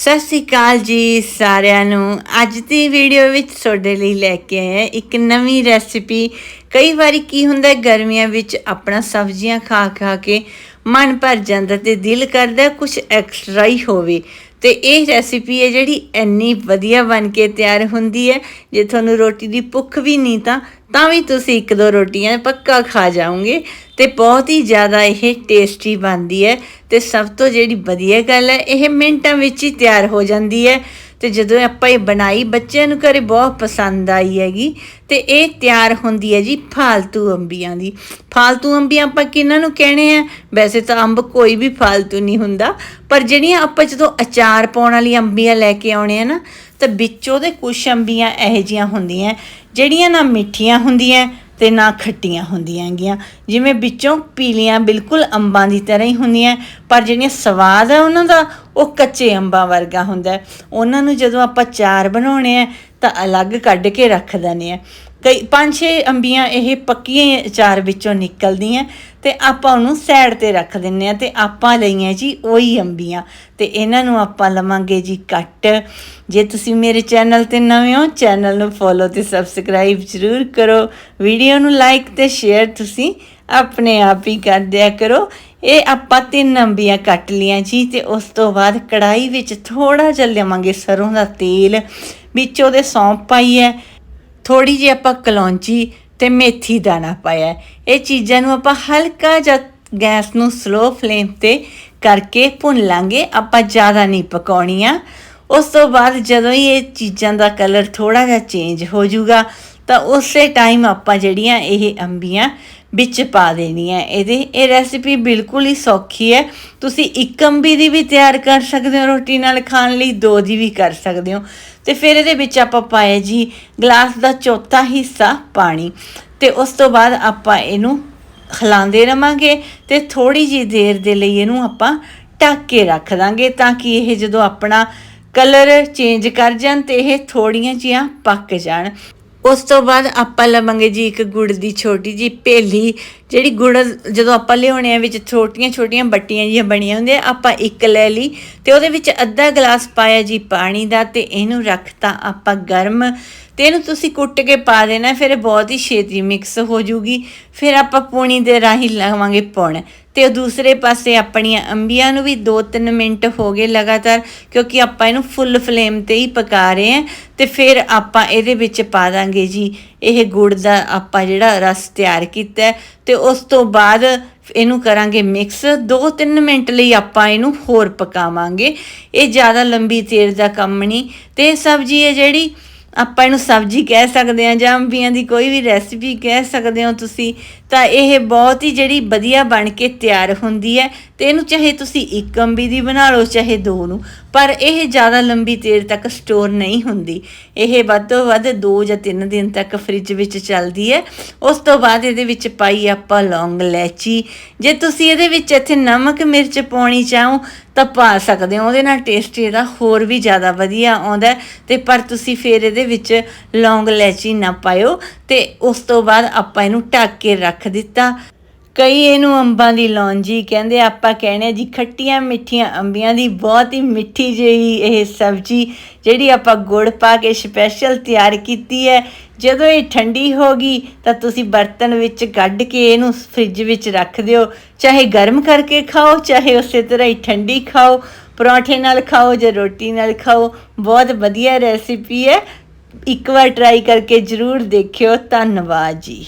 ਸਤਿ ਸ਼੍ਰੀ ਅਕਾਲ ਜੀ ਸਾਰਿਆਂ ਨੂੰ। ਅੱਜ ਦੀ ਵੀਡੀਓ ਵਿੱਚ ਤੁਹਾਡੇ ਲਈ ਲੈ ਕੇ ਆਏ ਇੱਕ ਨਵੀਂ ਰੈਸਿਪੀ ਕਈ ਵਾਰੀ ਕੀ ਹੁੰਦਾ ਗਰਮੀਆਂ ਵਿੱਚ ਆਪਣਾ ਸਬਜ਼ੀਆਂ ਖਾ ਖਾ ਕੇ ਮਨ ਭਰ ਜਾਂਦਾ ਤੇ ਦਿਲ ਕਰਦਾ ਕੁਝ ਐਕਸਟਰਾ ਹੀ ਹੋਵੇ। ਤੇ ਇਹ ਰੈਸਿਪੀ ਹੈ ਜਿਹੜੀ ਇੰਨੀ ਵਧੀਆ ਬਣ ਕੇ ਤਿਆਰ ਹੁੰਦੀ ਹੈ। ਜੇ ਤੁਹਾਨੂੰ ਰੋਟੀ ਦੀ ਭੁੱਖ ਵੀ ਨਹੀਂ ਤਾਂ ਤਾਂ ਵੀ ਤੁਸੀਂ ਇੱਕ ਦੋ ਰੋਟੀਆਂ ਪੱਕਾ ਖਾ ਜਾਓਗੇ ਤੇ ਬਹੁਤ ਹੀ ਜ਼ਿਆਦਾ ਇਹ ਟੇਸਟੀ ਬਣਦੀ ਹੈ ਤੇ ਸਭ ਤੋਂ ਜਿਹੜੀ ਵਧੀਆ ਗੱਲ ਹੈ, ਇਹ ਮਿੰਟਾਂ ਵਿੱਚ ਹੀ ਤਿਆਰ ਹੋ ਜਾਂਦੀ ਹੈ। ਤੇ ਜਦੋਂ ਆਪਾਂ ਇਹ ਬਣਾਈ, ਬੱਚਿਆਂ ਨੂੰ ਘਰੇ ਬਹੁਤ ਪਸੰਦ ਆਈ ਹੈਗੀ ਤੇ ਇਹ ਤਿਆਰ ਹੁੰਦੀ ਹੈ ਜੀ ਫਾਲਤੂ ਅੰਬੀਆਂ ਦੀ। ਫਾਲਤੂ ਅੰਬੀਆਂ ਆਪਾਂ ਕਿਹਨਾਂ ਨੂੰ ਕਹਿੰਦੇ ਆ? ਵੈਸੇ ਤਾਂ ਅੰਬ ਕੋਈ ਵੀ ਫਾਲਤੂ ਨਹੀਂ ਹੁੰਦਾ, ਪਰ ਜਿਹੜੀਆਂ ਆਪਾਂ ਜਦੋਂ ਅਚਾਰ ਪਾਉਣ ਵਾਲੀ ਅੰਬੀਆਂ ਲੈ ਕੇ ਆਉਣੇ ਆ ਨਾ, ਤਾਂ ਵਿੱਚੋਂ ਦੇ ਕੁਝ ਅੰਬੀਆਂ ਇਹੋ ਜੀਆਂ ਹੁੰਦੀਆਂ, ਜਿਹੜੀਆਂ ਨਾ ਮਿੱਠੀਆਂ ਹੁੰਦੀਆਂ ਤੇ ਨਾ ਖੱਟੀਆਂ ਹੁੰਦੀਆਂ ਹੈਗੀਆਂ। ਜਿਵੇਂ ਵਿੱਚੋਂ ਪੀਲੀਆਂ ਬਿਲਕੁਲ ਅੰਬਾਂ ਦੀ ਤਰ੍ਹਾਂ ਹੀ ਹੁੰਦੀਆਂ ਪਰ ਜਿਹੜੀਆਂ ਸਵਾਦ ਹੈ ਉਹਨਾਂ ਦਾ, ਉਹ ਕੱਚੇ ਅੰਬਾਂ ਵਰਗਾ ਹੁੰਦਾ ਉਹਨਾਂ ਨੂੰ ਜਦੋਂ ਆਪਾਂ ਚਾਰ ਬਣਾਉਣੇ ਆ ਤਾਂ ਅਲੱਗ ਕੱਢ ਕੇ ਰੱਖ ਦਿੰਦੇ ਆ। ਕਈ ਪੰਜ ਛੇ ਅੰਬੀਆਂ ਇਹ ਪੱਕੀਆਂ ਚਾਰ ਵਿੱਚੋਂ ਨਿਕਲਦੀਆਂ ਤੇ ਆਪਾਂ ਉਹਨੂੰ ਸਾਈਡ ਤੇ ਰੱਖ ਦਿੰਨੇ ਆ ਤੇ ਆਪਾਂ ਲਈਆਂ ਜੀ ਉਹੀ ਅੰਬੀਆਂ। ਤੇ ਇਹਨਾਂ ਨੂੰ ਆਪਾਂ ਲਵਾਂਗੇ ਜੀ ਕੱਟ। ਜੇ ਤੁਸੀਂ ਮੇਰੇ ਚੈਨਲ ਤੇ ਨਵੇਂ ਹੋ, ਚੈਨਲ ਨੂੰ ਫੋਲੋ ਤੇ ਸਬਸਕ੍ਰਾਈਬ ਜ਼ਰੂਰ ਕਰੋ। ਵੀਡੀਓ ਨੂੰ ਲਾਈਕ ਤੇ ਸ਼ੇਅਰ ਤੁਸੀਂ ਆਪਣੇ ਆਪ ਹੀ ਕਰ ਦਿਆ ਕਰੋ। ਇਹ ਆਪਾਂ ਤਿੰਨ ਅੰਬੀਆਂ ਕੱਟ ਲੀਆਂ ਜੀ ਤੇ ਉਸ ਤੋਂ ਬਾਅਦ ਕੜਾਈ ਵਿੱਚ ਥੋੜਾ ਜਿਹਾ ਲਵਾਂਗੇ ਸਰੋਂ ਦਾ ਤੇਲ। ਵਿੱਚ ਉਹਦੇ ਸੌਂਫ ਪਾਈ ਹੈ ਥੋੜੀ ਜਿਹੀ ਆਪਾਂ ਕਲੌਂਜੀ ਤੇ ਮੇਥੀ ਦਾਣਾ ਪਾਇਆ ਇਹ ਚੀਜ਼ਾਂ ਨੂੰ ਆਪਾਂ ਹਲਕਾ ਜਿਹਾ ਗੈਸ ਨੂੰ ਸਲੋ ਫਲੇਮ ਤੇ ਕਰਕੇ ਭੁੰਨ ਲਾਂਗੇ। ਆਪਾਂ ਜ਼ਿਆਦਾ ਨਹੀਂ ਪਕਾਉਣੀਆਂ। ਉਸ ਤੋਂ ਬਾਅਦ ਜਦੋਂ ਹੀ ਇਹ ਚੀਜ਼ਾਂ ਦਾ ਕਲਰ ਥੋੜਾ ਜਿਹਾ ਚੇਂਜ ਹੋ ਜਾਊਗਾ, ਤਾਂ ਉਸੇ ਟਾਈਮ ਆਪਾਂ ਜਿਹੜੀਆਂ ਇਹ ਅੰਬੀਆਂ ਵਿੱਚ ਪਾ ਦੇਣੀਆਂ ਇਹਦੇ, ਇਹ ਰੈਸਿਪੀ ਬਿਲਕੁਲ ਹੀ ਸੌਖੀ ਹੈ। ਤੁਸੀਂ ਇੱਕ ਅੰਬੀ ਦੀ ਵੀ ਤਿਆਰ ਕਰ ਸਕਦੇ ਹੋ ਰੋਟੀ ਨਾਲ, ਖਾਣ ਲਈ ਦੋ ਦੀ ਵੀ ਕਰ ਸਕਦੇ ਹੋ। ਤੇ ਫਿਰ ਇਹਦੇ ਵਿੱਚ ਆਪਾਂ ਪਾਇਆ ਜੀ ਗਲਾਸ ਦਾ ਚੌਥਾ ਹਿੱਸਾ ਪਾਣੀ ਤੇ ਉਸ ਤੋਂ ਬਾਅਦ ਆਪਾਂ ਇਹਨੂੰ ਹਿਲਾਉਂਦੇ ਰਵਾਂਗੇ ਤੇ ਥੋੜੀ ਜਿਹੀ ਦੇਰ ਦੇ ਲਈ ਇਹਨੂੰ ਆਪਾਂ ਢੱਕ ਕੇ ਰੱਖ ਦਾਂਗੇ ਤਾਂ ਕਿ ਇਹ ਜਦੋਂ ਆਪਣਾ ਕਲਰ ਚੇਂਜ ਕਰ ਜਾਣ ਤੇ ਇਹ ਥੋੜੀਆਂ ਜਿਹੀਆਂ ਪੱਕ ਜਾਣ। ਉਸ ਤੋਂ ਬਾਅਦ ਆਪਾਂ ਲਵਾਂਗੇ ਜੀ ਇੱਕ ਗੁੜ ਦੀ ਛੋਟੀ ਜੀ ਭੇਲੀ ਜਿਹੜੀ ਗੁੜ ਜਦੋਂ ਆਪਾਂ ਲਿਆਉਣੇ ਆ ਵਿੱਚ ਛੋਟੀਆਂ ਛੋਟੀਆਂ ਬੱਟੀਆਂ ਜਿਹੀਆਂ ਬਣੀਆਂ ਹੁੰਦੀਆਂ, ਆਪਾਂ ਇੱਕ ਲੈ ਲਈ ਤੇ ਉਹਦੇ ਵਿੱਚ ਅੱਧਾ ਗਲਾਸ ਪਾਇਆ ਜੀ ਪਾਣੀ ਦਾ ਤੇ ਇਹਨੂੰ ਰੱਖਤਾ ਆਪਾਂ ਗਰਮ ਤੇ ਇਹਨੂੰ ਤੁਸੀਂ ਕੁੱਟ ਕੇ ਪਾ ਦੇਣਾ, ਫਿਰ ਬਹੁਤ ਹੀ ਛੇਤੀ ਮਿਕਸ ਹੋ ਜੂਗੀ, ਫਿਰ ਆਪਾਂ ਪੂਣੀ ਦੇ ਰਾਹੀਂ ਲਾਵਾਂਗੇ ਪੁਣ। ਤੇ ਦੂਸਰੇ ਪਾਸੇ ਆਪਣੀਆਂ ਅੰਬੀਆਂ ਨੂੰ ਵੀ 2-3 ਮਿੰਟ ਹੋ ਗਏ ਲਗਾਤਾਰ, ਕਿਉਂਕਿ ਆਪਾਂ ਇਹਨੂੰ ਫੁੱਲ ਫਲੇਮ ਤੇ ਹੀ ਪਕਾ ਰਹੇ ਹਾਂ ਤੇ ਫਿਰ ਆਪਾਂ ਇਹਦੇ ਵਿੱਚ ਪਾ ਦਾਂਗੇ ਜੀ। ਇਹ ਗੁੜ ਦਾ ਆਪਾਂ ਜਿਹੜਾ ਰਸ ਤਿਆਰ ਕੀਤਾ ਹੈ ਤੇ ਉਸ ਤੋਂ ਬਾਅਦ ਇਹਨੂੰ ਕਰਾਂਗੇ ਮਿਕਸ। 2-3 ਮਿੰਟ ਲਈ ਆਪਾਂ ਇਹਨੂੰ ਹੋਰ ਪਕਾਵਾਂਗੇ। ਇਹ ਜ਼ਿਆਦਾ ਲੰਬੀ ਤੇਰ ਦਾ ਕੰਮ ਨਹੀਂ ਤੇ ਸਬਜ਼ੀ ਹੈ ਜਿਹੜੀ ਆਪਾਂ ਇਹਨੂੰ ਸਬਜ਼ੀ ਕਹਿ ਸਕਦੇ ਹਾਂ ਜਾਂ ਅੰਬੀਆਂ ਦੀ ਕੋਈ ਵੀ ਰੈਸਿਪੀ ਕਹਿ ਸਕਦੇ ਹੋ ਤੁਸੀਂ ਤਾਂ ਇਹ ਬਹੁਤ ਹੀ ਜਿਹੜੀ ਵਧੀਆ ਬਣ ਕੇ ਤਿਆਰ ਹੁੰਦੀ ਹੈ ਤੇ ਇਹਨੂੰ ਚਾਹੇ ਤੁਸੀਂ ਇੱਕ ਅੰਬੀ ਦੀ ਬਣਾ ਲਓ, ਚਾਹੇ ਦੋ ਨੂੰ, ਪਰ ਇਹ ਜ਼ਿਆਦਾ ਲੰਬੀ ਦੇਰ ਤੱਕ ਸਟੋਰ ਨਹੀਂ ਹੁੰਦੀ। ਇਹ ਵੱਧ ਤੋਂ ਵੱਧ 2 ਜਾਂ 3 ਦਿਨ ਤੱਕ ਫ੍ਰਿਜ ਵਿੱਚ ਚੱਲਦੀ ਹੈ। ਉਸ ਤੋਂ ਬਾਅਦ ਇਹਦੇ ਵਿੱਚ ਪਾਈ ਆਪਾਂ ਲੌਂਗ ਇਲਾਇਚੀ। ਜੇ ਤੁਸੀਂ ਇਹਦੇ ਵਿੱਚ ਇੱਥੇ ਨਮਕ ਮਿਰਚ ਪਾਉਣੀ ਚਾਹੋ, ਤਾਂ ਪਾ ਸਕਦੇ ਹੋ। ਉਹਦੇ ਨਾਲ ਟੇਸਟ ਇਹਦਾ ਹੋਰ ਵੀ ਜ਼ਿਆਦਾ ਵਧੀਆ ਆਉਂਦਾ ਹੈ। ਤੇ ਪਰ ਤੁਸੀਂ ਫਿਰ ਇਹਦੇ ਵਿੱਚ ਲੌਂਗ ਇਲਾਇਚੀ ਨਾ ਪਾਇਓ। ਤੇ ਉਸ ਤੋਂ ਬਾਅਦ ਆਪਾਂ ਇਹਨੂੰ ਢੱਕ ਕੇ ਰੱਖ ਰੱਖ ਦਿੱਤਾ। ਕਈ ਇਹਨੂੰ ਅੰਬਾਂ ਦੀ ਲੌਂਜੀ ਕਹਿੰਦੇ, ਆਪਾਂ ਕਹਿੰਦੇ ਜੀ, ਖੱਟੀਆਂ ਮਿੱਠੀਆਂ ਅੰਬੀਆਂ ਦੀ ਬਹੁਤ ਹੀ ਮਿੱਠੀ ਜਿਹੀ ਇਹ ਸਬਜ਼ੀ ਜਿਹੜੀ ਆਪਾਂ ਗੁੜ ਪਾ ਕੇ ਸਪੈਸ਼ਲ ਤਿਆਰ ਕੀਤੀ ਹੈ। ਜਦੋਂ ਇਹ ਠੰਡੀ ਹੋ ਗਈ ਤਾਂ ਤੁਸੀਂ ਬਰਤਨ ਵਿੱਚ ਕੱਢ ਕੇ ਇਹਨੂੰ ਫ੍ਰਿਜ ਵਿੱਚ ਰੱਖ ਦਿਓ। ਚਾਹੇ ਗਰਮ ਕਰਕੇ ਖਾਓ, ਚਾਹੇ ਉਸੇ ਤਰ੍ਹਾਂ ਹੀ ਠੰਡੀ ਖਾਓ। ਪਰੌਂਠੇ ਨਾਲ ਖਾਓ ਜਾਂ ਰੋਟੀ ਨਾਲ ਖਾਓ, ਬਹੁਤ ਵਧੀਆ ਰੈਸਿਪੀ ਹੈ। ਇੱਕ ਵਾਰ ਟਰਾਈ ਕਰਕੇ ਜ਼ਰੂਰ ਦੇਖਿਓ। ਧੰਨਵਾਦ ਜੀ।